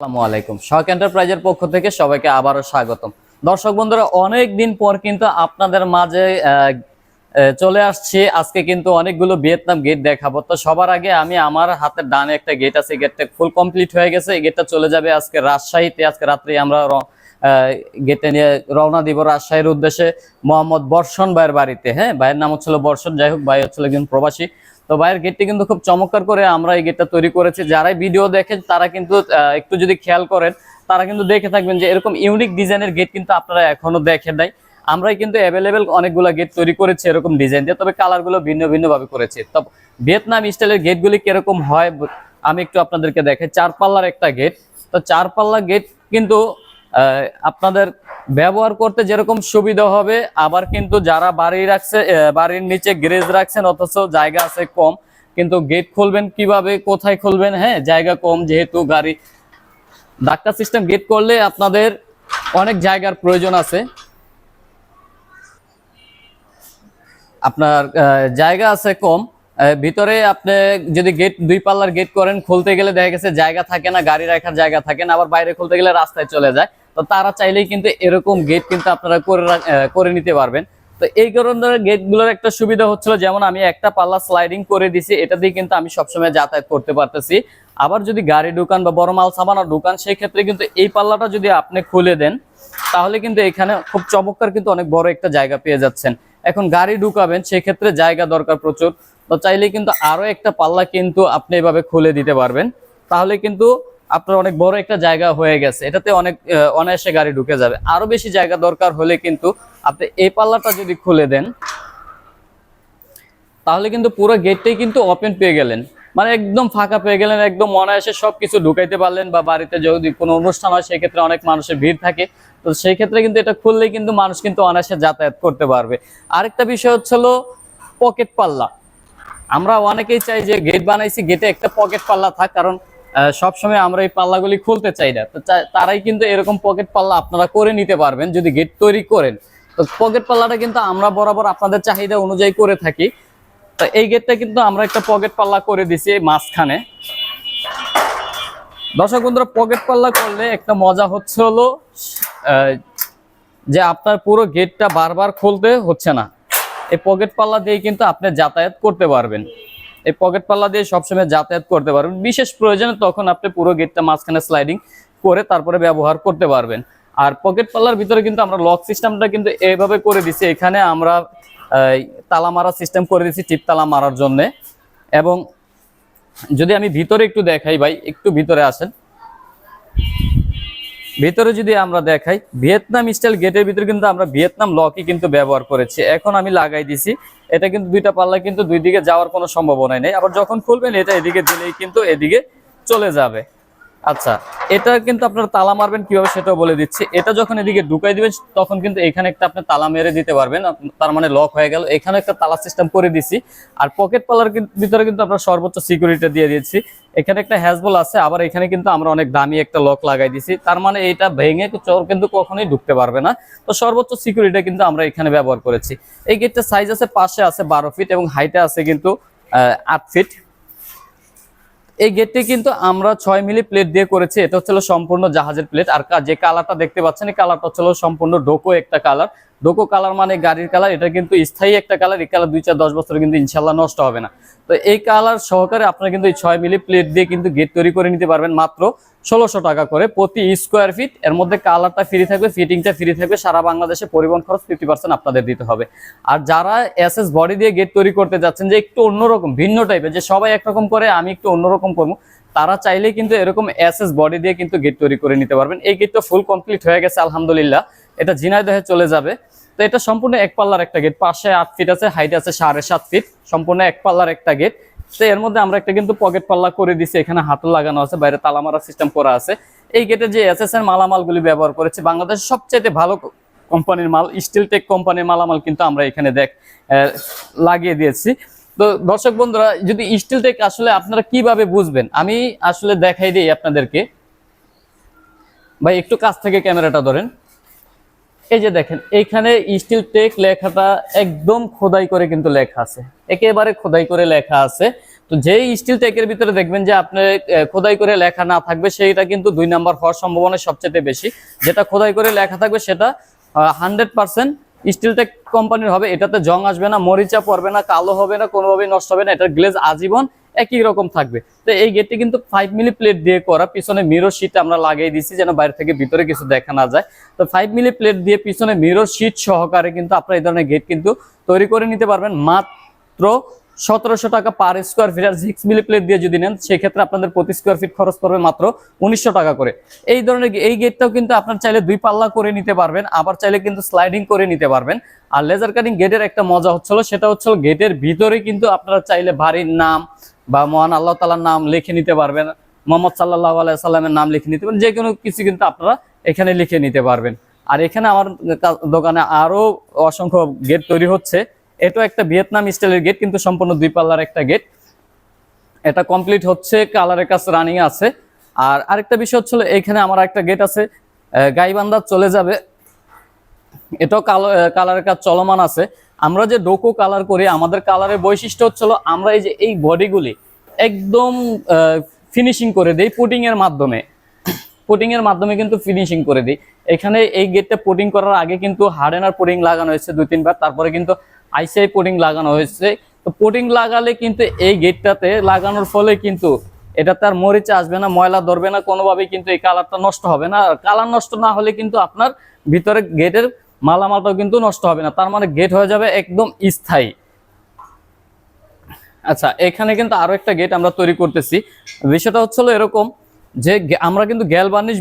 আসসালামু আলাইকুম। শখ এন্টারপ্রাইজের পক্ষ থেকে সবাইকে আবারও স্বাগতম। দর্শক বন্ধুরা, অনেক দিন পর কিন্তু আপনাদের মাঝে চলে আসছি। আজকে কিন্তু অনেকগুলো ভিয়েতনাম গেট দেখাবো। তো সবার আগে আমি আমার হাতের ডানে একটা গেট আছে গেটটা ফুল কমপ্লিট হয়ে গেছে। এই গেটটা চলে যাবে আজকে রাজশাহীতে। আজকে রাত্রে আমরা গেটে নিয়ে রওনা দিব রাজশাহীর উদ্দেশ্যে। মোহাম্মদ বর্ষণ ভাইয়ের বাড়িতে। হ্যাঁ ভাইয়ের নাম হচ্ছিল বর্ষণ। যাই হোক, ভাই হচ্ছিল একজন প্রবাসী। তো ভাইয়ের গেটটি কিন্তু খুব চমৎকার করে আমরা এই গেটটা তৈরি করেছি। যারাই ভিডিও দেখেন, তারা কিন্তু একটু যদি খেয়াল করেন, তারা কিন্তু দেখে থাকবেন যে এরকম ইউনিক ডিজাইনের গেট কিন্তু আপনারা এখনও দেখেন নাই। আমরাই কিন্তু অ্যাভেলেবেল অনেকগুলো গেট তৈরি করেছি এরকম ডিজাইন দিয়ে, তবে কালারগুলো ভিন্ন ভিন্ন ভাবে করেছি। তো ভিয়েতনাম স্টাইলের গেটগুলি কীরকম হয় আমি একটু আপনাদেরকে দেখাই। চার পাল্লার একটা গেট তো চার পাল্লা গেট কিন্তু আপনাদের ব্যবহার করতে যেরকম সুবিধা হবে, আবার কিন্তু যারা বাড়ি রাখছে বাড়ির নিচে গ্রেজ রাখছেন, অথচ জায়গা আছে কম, কিন্তু গেট খুলবেন কীভাবে, কোথায় খুলবেন? হ্যাঁ জায়গা কম যেহেতু গাড়ি। ধাক্কা সিস্টেম গেট করলে আপনাদের অনেক জায়গার প্রয়োজন আছে। আপনার জায়গা আছে কম ভিতরে আপনি যদি গেট দুই পাল্লার গেট করেন, খুলতে গেলে দেখা গেছে জায়গা থাকে না, গাড়ি রাখার জায়গা থাকে না, আবার বাইরে খুলতে গেলে রাস্তায় চলে যায়। তো তারা চাইলেই কিন্তু এরকম গেট কিন্তু আপনারা করে করে নিতে পারবেন। তো এই ধরনের গেটগুলোর একটা সুবিধা হচ্ছিল, যেমন আমি একটা পাল্লা স্লাইডিং করে দিছি, এটা দিয়ে কিন্তু আমি সবসময় যাতায়াত করতে পারতেছি। আবার যদি গাড়ি ঢুকান বা বড় মাল সামানো ঢুকান সেই ক্ষেত্রে কিন্তু এই পাল্লাটা যদি আপনি খুলে দেন, তাহলে কিন্তু এখানে খুব চমৎকার কিন্তু অনেক বড় একটা জায়গা পেয়ে যাচ্ছেন। এখন গাড়ি ঢুকাবেন, সেক্ষেত্রে জায়গা দরকার প্রচুর। তো চাইলে কিন্তু আরও একটা পাল্লা কিন্তু আপনি এভাবে খুলে দিতে পারবেন। তাহলে কিন্তু আপনার অনেক বড় একটা জায়গা হয়ে গেছে। এটাতে অনেক অনায়াসে গাড়ি ঢুকে যাবে। আরও বেশি জায়গা দরকার হলে কিন্তু আপনি এই পাল্লাটা যদি খুলে দেন, তাহলে কিন্তু পুরো গেটটাই কিন্তু ওপেন পেয়ে গেলেন। মানে একদম ফাঁকা পেয়ে গেলেন, একদম অনায়াসে সবকিছু ঢুকাইতে পারলেন বা বাড়িতে যদি কোনো অনুষ্ঠান হয় সেই ক্ষেত্রে অনেক মানুষের ভিড় থাকে। তো সেই ক্ষেত্রে কিন্তু এটা খুললেই কিন্তু মানুষ কিন্তু অনায়াসে যাতায়াত করতে পারবে। আরেকটা বিষয় হচ্ছিল পকেট পাল্লা। আমরা অনেকেই চাই যে গেট বানাইছি গেটে একটা পকেট পাল্লা থাক, কারণ সবসময় আমরা এই পাল্লাগুলি খুলতে চাই না। তো তারাই কিন্তু এরকম পকেট পাল্লা আপনারা করে নিতে পারবেন যদি গেট তৈরি করেন। তো পকেট পাল্লাটা কিন্তু আমরা বরাবর আপনাদের চাহিদা অনুযায়ী করে থাকি। তো এই গেটটা কিন্তু আমরা একটা পকেট পাল্লা করে দিছি মাঝখানে। দর্শক বন্ধুরা পকেট পাল্লা করলে একটা মজা হচ্ছে হলো যে আপনার পুরো গেটটা বারবার খুলতে হচ্ছে না। এই পকেট পাল্লা দিয়ে কিন্তু আপনি যাতায়াত করতে পারবেন। এই পকেট পাল্লা দিয়ে সবসময় যাতায়াত করতে পারবেন। বিশেষ প্রয়োজনে তখন আপনি পুরো গেটটা মাঝখানে স্লাইডিং করে তারপরে ব্যবহার করতে পারবেন। আর পকেট পাল্লার ভিতরে কিন্তু আমরা লক সিস্টেমটা কিন্তু এইভাবে করে দিছি। এখানে আমরা তালা মারা সিস্টেম করে দিছি টিপ তালা মারার জন্য। এবং যদি আমি ভিতরে একটু দেখাই ভাই, একটু ভিতরে আসেন। ভিতরে যদি আমরা দেখাই, ভিয়েতনাম স্টাইল গেটের ভিতরে কিন্তু আমরা ভিয়েতনাম লকই কিন্তু ব্যবহার করেছি। এখন আমি লাগাই দিছি। এটা কিন্তু দুইটা পাল্লা কিন্তু দুই দিকে যাওয়ার কোনো সম্ভাবনা নেই। আবার যখন খুলবেন, এটা এদিকে দিলেই কিন্তু এদিকে চলে যাবে। আচ্ছা এটা কিন্তু আপনারা তালা মারবেন কীভাবে সেটাও বলে দিচ্ছি। এটা যখন এদিকে ঢুকাই দিবেন, তখন কিন্তু এখানে একটা আপনি তালা মেরে দিতে পারবেন। তার মানে লক হয়ে গেল। এখানে একটা তালা সিস্টেম করে দিছি। আর পকেট পালার ভিতরে কিন্তু আমরা সর্বোচ্চ সিকিউরিটি দিয়ে দিয়েছি। এখানে একটা হ্যাজবল আছে, আবার এখানে কিন্তু আমরা অনেক দামি একটা লক লাগাই দিছি। তার মানে এটা ভেঙে চোর কিন্তু কখনোই ঢুকতে পারবে না। তো সর্বোচ্চ সিকিউরিটি কিন্তু আমরা এখানে ব্যবহার করেছি। এই গেটটার সাইজ আছে, পাশে আছে বারো ফিট এবং হাইটে আছে কিন্তু আট ফিট এই গেটটি কিন্তু আমরা ছয় মিলি প্লেট দিয়ে করেছি। এটা হচ্ছিল সম্পূর্ণ জাহাজের প্লেট আর যে কালারটা দেখতে পাচ্ছেন, এই কালারটা হচ্ছিল সম্পূর্ণ ডোকো একটা কালার ডোকো কালার মানে গাড়ির কালার এটা কিন্তু স্থায়ী একটা কালার এই কালার দুই চার দশ বছর কিন্তু ইনশাল্লাহ নষ্ট হবে না। তো এই কালার সহকারে আপনারা কিন্তু এই ছয় মিলি প্লেট দিয়ে কিন্তু গেট তৈরি করে নিতে পারবেন মাত্র ষোলোশো টাকা করে প্রতি স্কোয়ার ফিট এর মধ্যে কালারটা ফ্রি থাকবে ফিটিংটা ফ্রি থাকবে, সারা বাংলাদেশে পরিবহন খরচ ফিফটি পার্সেন্ট আপনাদের দিতে হবে। আর যারা এস এস বডি দিয়ে গেট তৈরি করতে যাচ্ছেন যে একটু অন্যরকম, ভিন্ন টাইপের যে সবাই একরকম করে, আমি একটু অন্যরকম করব, তারা চাইলেই কিন্তু এরকম এস এস বডি দিয়ে কিন্তু গেট তৈরি করে নিতে পারবেন। এই গেটটা ফুল কমপ্লিট হয়ে গেছে, আলহামদুলিল্লাহ। এটা ঝিনাইদহে চলে যাবে। তো এটা সম্পূর্ণ এক পাল্লার একটা গেট পাশে আট ফিট আছে হাইট আছে সাড়ে সাত ফিট সম্পূর্ণ এক পাল্লার একটা গেট তো এর মধ্যে আমরা একটা কিন্তু পকেট পাল্লা করে দিছি এখানে হাতল লাগানো আছে, বাইরে তালা মারা সিস্টেম করা আছে। এই গেটে যে এস এস এর মালামালগুলি ব্যবহার করেছে, বাংলাদেশের সবচেয়ে ভালো কোম্পানির মাল স্টিল টেক কোম্পানির মালামাল কিন্তু আমরা এখানে দেখ লাগিয়ে দিয়েছি। তো দর্শক বন্ধুরা, যদি স্টিল টেক আসলে আপনারা কীভাবে বুঝবেন? আমি আসলে দেখাই দিই আপনাদেরকে। ভাই, একটু কাছ থেকে ক্যামেরাটা ধরেন। এই যে দেখেন এইখানে স্টিল টেক লেখাটা একদম খোদাই করে কিন্তু লেখা আছে। একেবারে খোদাই করে লেখা আছে। তো যেই স্টিল টেকের ভিতরে দেখবেন যে আপনি খোদাই করে লেখা না থাকবে, সেইটা কিন্তু দুই নাম্বার হওয়ার সম্ভাবনা সবচেয়ে বেশি। যেটা খোদাই করে লেখা থাকবে, সেটা হান্ড্রেড পার্সেন্ট স্টিল টেক কোম্পানির হবে। এটাতে জং আসবে না, মরিচা পড়বে না, কালো হবে না, কোনোভাবেই নষ্ট হবে না। এটার গ্লেজ আজীবন একই রকম থাকবে। তো এই গেটটি কিন্তু ফাইভ মিলি প্লেট দিয়ে করা। পিছনে মিরর শিট আমরা লাগিয়ে দিচ্ছি যেন বাইরে থেকে ভিতরে কিছু দেখা না যায়। তো ফাইভ মিলি প্লেট দিয়ে পিছনে মিরর শিট সহকারে কিন্তু আপনারা এই ধরনের গেট কিন্তু তৈরি করে নিতে পারবেন। মাত্র সতেরোশো টাকা পার স্কোয়ার ফিট আর সিক্স মিলি প্লেট দিয়ে যদি নেন, সেক্ষেত্রে আপনাদের প্রতি স্কোয়ার ফিট খরচ পড়বে মাত্র উনিশশো টাকা করে। এই ধরনের এই গেটটাও কিন্তু আপনার চাইলে দুই পাল্লা করে নিতে পারবেন, আবার চাইলে কিন্তু স্লাইডিং করে নিতে পারবেন। আর লেজার কাটিং গেটের একটা মজা হচ্ছিল, সেটা হচ্ছিল গেটের ভিতরে কিন্তু আপনারা চাইলে বাড়ির নাম বা মহান আল্লাহ তালার নাম লিখে নিতে পারবেন মোহাম্মদ সাল্লাহ আলাইসাল্লামের নাম লিখে নিতে পারবেন যে কোনো কিছু কিন্তু আপনারা এখানে লিখে নিতে পারবেন। আর এখানে আমার দোকানে আরও অসংখ্য গেট তৈরি হচ্ছে। এটাও একটা ভিয়েতনাম স্টাইলের গেট কিন্তু সম্পূর্ণ দুই পাল্লার একটা গেট। এটা কমপ্লিট হচ্ছে কালারের কাছে রানিং আছে। আর আরেকটা বিষয় হচ্ছিল এখানে আমার একটা গেট আছে আহ, গাইবান্ধা চলে যাবে। এটাও কালো কালারের কাজ চলমান আছে। আমরা যে ডোকো কালার করি, আমাদের কালারের বৈশিষ্ট্য হচ্ছিল আমরা এই যে এই বডিগুলি একদম ফিনিশিং করে দেই পুটিং এর মাধ্যমে। পুটিং এর মাধ্যমে কিন্তু ফিনিশিং করে দিই। এখানে এই গেটটা পুটিং করার আগে কিন্তু হার্ডেনার পুটিং লাগানো হয়েছে দুই, তিনবার। তারপরে কিন্তু আইসিআই পুটিং লাগানো হয়েছে। তো পুটিং লাগালে কিন্তু এই গেটটাতে লাগানোর ফলে কিন্তু এটা তার মরিচা আসবে না, ময়লা ধরবে না, কোনোভাবেই কিন্তু এই কালারটা নষ্ট হবে না। কালার নষ্ট না হলে কিন্তু আপনার ভিতরে গেটের মালামালটাও কিন্তু নষ্ট হবে না, তার মানে গেট হয়ে যাবে একদম স্থায়ী। আচ্ছা এখানে কিন্তু আরও একটা গেট আমরা তৈরি করতেছি। বিষয়টা হচ্ছিল এরকম যে আমরা কিন্তু গ্যালবানিশ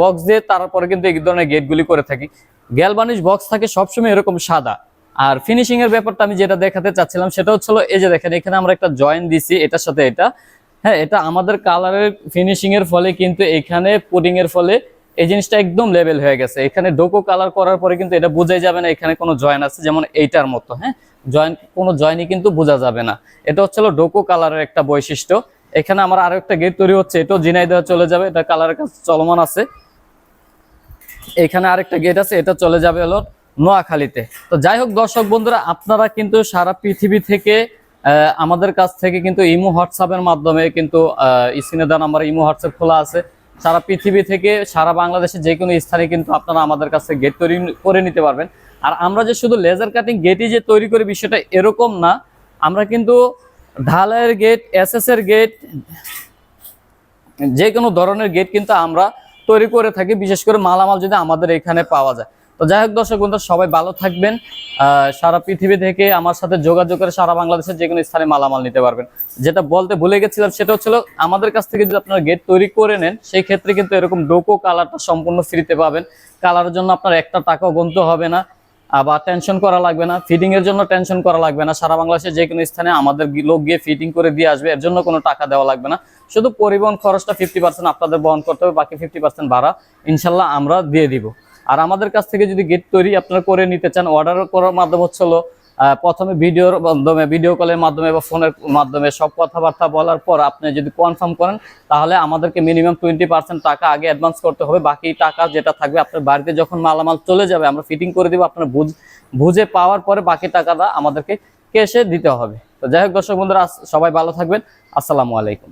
বক্স দিয়ে তারপরে কিন্তু এই ধরনের গেটগুলি করে থাকি। গ্যালবানিশ বক্স থাকে সবসময় এরকম সাদা। আর ফিনিশিং এর ব্যাপারটা আমি যেটা দেখাতে চাচ্ছিলাম সেটা হচ্ছিল এই যে দেখেন, এখানে আমরা একটা জয়েন দিছি, এটার সাথে এটা। হ্যাঁ এটা আমাদের কালারের ফিনিশিং এর ফলে কিন্তু এখানে পুডিং এর ফলে এই জিনিসটা একদম লেভেল হয়ে গেছে। এখানে ডোকো কালার করার পরে কিন্তু এটা বোঝাই যাবে না, এখানে কোনো জয়েন আছে, যেমন এইটার মতো হ্যাঁ? জয়েন কোনো জয়েনই কিন্তু বোঝা যাবে না। এটা হচ্ছিল ডোকো কালারের একটা বৈশিষ্ট্য। এখানে আমার আরও একটা গেট তৈরি হচ্ছে, এটাও জিনাইদহ চলে যাবে, এটা কালারের কাজ চলমান আছে। এখানে আরেকটা গেট আছে, এটা চলে যাবে হলো নোয়াখালীতে। তো যাই হোক দর্শক বন্ধুরা, আপনারা কিন্তু সারা পৃথিবী থেকে আমাদের কাছ থেকে কিন্তু ইমো হোয়াটসঅ্যাপের মাধ্যমে কিন্তু স্ক্রিনে দেওয়া নাম্বার ইমো হোয়াটসঅ্যাপ খোলা আছে। সারা পৃথিবী থেকে সারা বাংলাদেশে যে কোনো স্থানে কিন্তু আপনারা আমাদের কাছে গেট তৈরি করে নিতে পারবেন। আর আমরা যে শুধু লেজার কাটিং গেটই যে তৈরি করি বিষয়টা এরকম না, আমরা কিন্তু ঢালাইয়ের গেট এসএসের গেট যে কোনো ধরনের গেট কিন্তু আমরা তৈরি করে থাকি, বিশেষ করে মালামাল যদি আমাদের এখানে পাওয়া যায়। তো যাই হোক, দর্শক বন্ধু সবাই ভালো থাকবেন। সারা পৃথিবী থেকে আমার সাথে যোগাযোগ করে সারা বাংলাদেশের যে কোনো স্থানে মালামাল নিতে পারবেন। যেটা বলতে ভুলে গেছিলাম, সেটা হচ্ছিল আমাদের কাছ থেকে যদি আপনারা গেট তৈরি করে নেন, সেই ক্ষেত্রে কিন্তু এরকম ডোকো কালারটা সম্পূর্ণ ফ্রিতে পাবেন। কালারের জন্য আপনার একটা টাকাও গুনতে হবে না, আবার টেনশন করা লাগবে না। ফিটিং এর জন্য টেনশন করা লাগবে না। সারা বাংলাদেশের যে কোনো স্থানে আমাদের লোক গিয়ে ফিটিং করে দিয়ে আসবে, এর জন্য কোনো টাকা দেওয়া লাগবে না। শুধু পরিবহন খরচটা ফিফটি পার্সেন্ট আপনাদের বহন করতে হবে, বাকি ফিফটি পার্সেন্ট ভাড়া ইনশাল্লাহ আমরা দিয়ে দিব। আর আমাদের কাছ থেকে যদি গেট তৈরি আপনারা করে নিতে চান অর্ডার করার মাধ্যম হচ্ছিল আহ, প্রথমে ভিডিওর মাধ্যমে ভিডিও কলের মাধ্যমে বা ফোনের মাধ্যমে সব কথাবার্তা বলার পর আপনি যদি কনফার্ম করেন তাহলে আমাদেরকে মিনিমাম টোয়েন্টি পার্সেন্ট টাকা আগে অ্যাডভান্স করতে হবে। বাকি টাকা যেটা থাকবে আপনার বাড়িতে যখন মালামাল চলে যাবে আমরা ফিটিং করে দেবো আপনার বুঝ বুঝে পাওয়ার পরে বাকি টাকাটা আমাদেরকে ক্যাশে দিতে হবে। তো যাই হোক দর্শক বন্ধুরা সবাই ভালো থাকবেন। আসসালামু আলাইকুম।